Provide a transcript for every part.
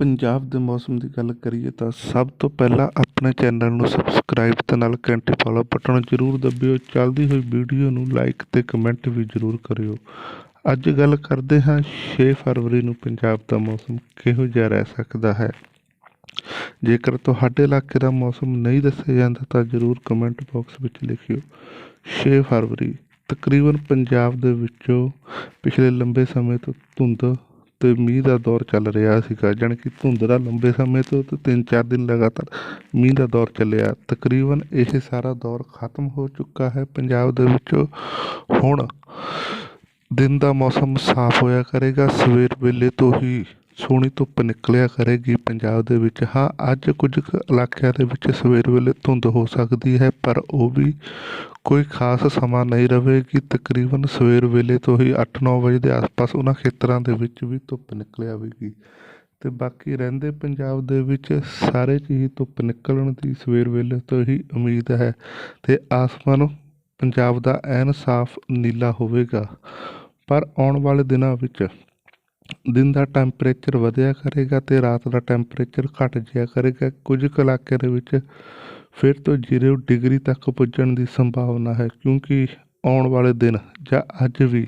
ਪੰਜਾਬ ਦੇ ਮੌਸਮ ਦੀ ਗੱਲ ਕਰੀਏ ਤਾਂ ਸਭ ਤੋਂ ਪਹਿਲਾਂ ਆਪਣੇ ਚੈਨਲ ਨੂੰ ਸਬਸਕ੍ਰਾਈਬ ਅਤੇ ਨਾਲ ਘੰਟੀ ਵਾਲਾ ਬਟਨ ਜ਼ਰੂਰ ਦੱਬਿਓ। ਚੱਲਦੀ ਹੋਈ ਵੀਡੀਓ ਨੂੰ ਲਾਈਕ ਅਤੇ ਕਮੈਂਟ ਵੀ ਜ਼ਰੂਰ ਕਰਿਓ। ਅੱਜ ਗੱਲ ਕਰਦੇ ਹਾਂ 6 ਫਰਵਰੀ ਨੂੰ ਪੰਜਾਬ ਦਾ ਮੌਸਮ ਕਿਹੋ ਜਿਹਾ ਰਹਿ ਸਕਦਾ ਹੈ। ਜੇਕਰ ਤੁਹਾਡੇ ਇਲਾਕੇ ਦਾ ਮੌਸਮ ਨਹੀਂ ਦੱਸਿਆ ਜਾਂਦਾ ਤਾਂ ਜ਼ਰੂਰ ਕਮੈਂਟ ਬਾਕਸ ਵਿੱਚ ਲਿਖਿਓ। 6 ਫਰਵਰੀ ਤਕਰੀਬਨ ਪੰਜਾਬ ਦੇ ਵਿੱਚੋਂ ਪਿਛਲੇ ਲੰਬੇ ਸਮੇਂ ਤੋਂ ਧੁੰਦ ਤੇ ਮੀਂਹ ਦਾ ਦੌਰ ਚੱਲ ਰਿਹਾ ਸੀਗਾ, ਜਾਣੀ ਕਿ ਧੁੰਦ ਦਾ ਲੰਬੇ ਸਮੇਂ ਤੋਂ ਤੇ ਤਿੰਨ ਚਾਰ ਦਿਨ ਲਗਾਤਾਰ ਮੀਂਹ ਦਾ ਦੌਰ ਚੱਲਿਆ। ਤਕਰੀਬਨ ਇਹ ਸਾਰਾ ਦੌਰ ਖਤਮ ਹੋ ਚੁੱਕਾ ਹੈ। ਪੰਜਾਬ ਦੇ ਵਿੱਚ ਹੁਣ ਦਿਨ ਦਾ ਮੌਸਮ ਸਾਫ਼ ਹੋਇਆ ਕਰੇਗਾ। ਸਵੇਰ ਵੇਲੇ ਤੋਂ ਹੀ ਸੋਹਣੀ ਧੁੱਪ ਨਿਕਲਿਆ ਕਰੇਗੀ ਪੰਜਾਬ ਦੇ ਵਿੱਚ। ਹਾਂ, ਅੱਜ ਕੁਝ ਕੁ ਇਲਾਕਿਆਂ ਦੇ ਵਿੱਚ ਸਵੇਰ ਵੇਲੇ ਧੁੰਦ ਹੋ ਸਕਦੀ ਹੈ, ਪਰ ਉਹ ਵੀ ਕੋਈ ਖਾਸ ਸਮਾਂ ਨਹੀਂ ਰਹੇਗੀ। ਤਕਰੀਬਨ ਸਵੇਰ ਵੇਲੇ ਤੋਂ ਹੀ 8-9 ਵਜੇ ਦੇ ਆਸ-ਪਾਸ ਉਹਨਾਂ ਖੇਤਰਾਂ ਦੇ ਵਿੱਚ ਵੀ ਧੁੱਪ ਨਿਕਲ ਆਵੇਗੀ ਤੇ ਬਾਕੀ ਰਹਿੰਦੇ ਪੰਜਾਬ ਦੇ ਵਿੱਚ ਸਾਰੇ ਚੀਜ਼ ਧੁੱਪ ਨਿਕਲਣ ਦੀ ਸਵੇਰ ਵੇਲੇ ਤੋਂ ਹੀ ਉਮੀਦ ਹੈ ਤੇ ਆਸਮਾਨ ਪੰਜਾਬ ਦਾ ਐਨ ਸਾਫ਼ ਨੀਲਾ ਹੋਵੇਗਾ। ਪਰ ਆਉਣ ਵਾਲੇ ਦਿਨਾਂ ਵਿੱਚ ਦਿਨ ਦਾ ਟੈਂਪਰੇਚਰ ਵਧਿਆ ਕਰੇਗਾ ਅਤੇ ਰਾਤ ਦਾ ਟੈਂਪਰੇਚਰ ਘੱਟ ਜਾਇਆ ਕਰੇਗਾ, ਕੁਝ ਕੁ ਇਲਾਕਿਆਂ ਦੇ ਵਿੱਚ ਫਿਰ ਤੋਂ ਜ਼ੀਰੋ ਡਿਗਰੀ ਤੱਕ ਪੁੱਜਣ ਦੀ ਸੰਭਾਵਨਾ ਹੈ, ਕਿਉਂਕਿ ਆਉਣ ਵਾਲੇ ਦਿਨ ਜਾਂ ਅੱਜ ਵੀ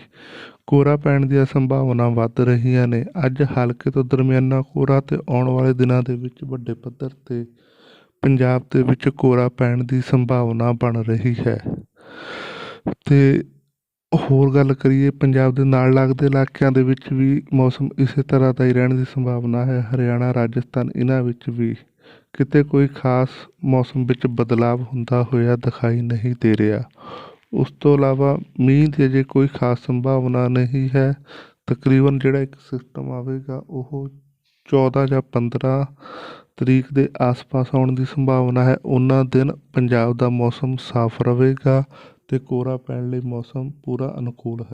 ਕੋਰਾ ਪੈਣ ਦੀਆਂ ਸੰਭਾਵਨਾ ਵੱਧ ਰਹੀਆਂ ਨੇ। ਅੱਜ ਹਲਕੇ ਤੋਂ ਦਰਮਿਆਨਾ ਕੋਰਾ ਤੇ ਆਉਣ ਵਾਲੇ ਦਿਨਾਂ ਦੇ ਵਿੱਚ ਵੱਡੇ ਪੱਧਰ ਤੇ ਪੰਜਾਬ ਦੇ ਵਿੱਚ ਕੋਰਾ ਪੈਣ ਦੀ ਸੰਭਾਵਨਾ ਬਣ ਰਹੀ ਹੈ। ਤੇ ਹੋਰ ਗੱਲ ਕਰੀਏ, ਪੰਜਾਬ ਦੇ ਨਾਲ ਲੱਗਦੇ ਇਲਾਕਿਆਂ ਦੇ ਵਿੱਚ ਵੀ ਮੌਸਮ ਇਸੇ ਤਰ੍ਹਾਂ ਦਾ ਹੀ ਰਹਿਣ ਦੀ ਸੰਭਾਵਨਾ ਹੈ। ਹਰਿਆਣਾ, ਰਾਜਸਥਾਨ ਇਹਨਾਂ ਵਿੱਚ ਵੀ ਕਿਤੇ ਕੋਈ ਖਾਸ ਮੌਸਮ ਵਿੱਚ ਬਦਲਾਵ ਹੁੰਦਾ ਹੋਇਆ ਦਿਖਾਈ ਨਹੀਂ ਦੇ ਰਿਹਾ। ਉਸ ਤੋਂ ਇਲਾਵਾ ਮੀਂਹ ਦੀ ਅਜੇ ਕੋਈ ਖਾਸ ਸੰਭਾਵਨਾ ਨਹੀਂ ਹੈ। ਤਕਰੀਬਨ ਜਿਹੜਾ ਇੱਕ ਸਿਸਟਮ ਆਵੇਗਾ, ਉਹ 14 ਜਾਂ 15 ਤਰੀਕ ਦੇ ਆਸ-ਪਾਸ ਆਉਣ ਦੀ ਸੰਭਾਵਨਾ ਹੈ। ਉਹਨਾਂ ਦਿਨ ਪੰਜਾਬ ਦਾ ਮੌਸਮ ਸਾਫ਼ ਰਹੇਗਾ। ਤੇ ਕੋਰਾ ਪੈਣ ਲਈ ਮੌਸਮ ਪੂਰਾ ਅਨੁਕੂਲ ਹੈ।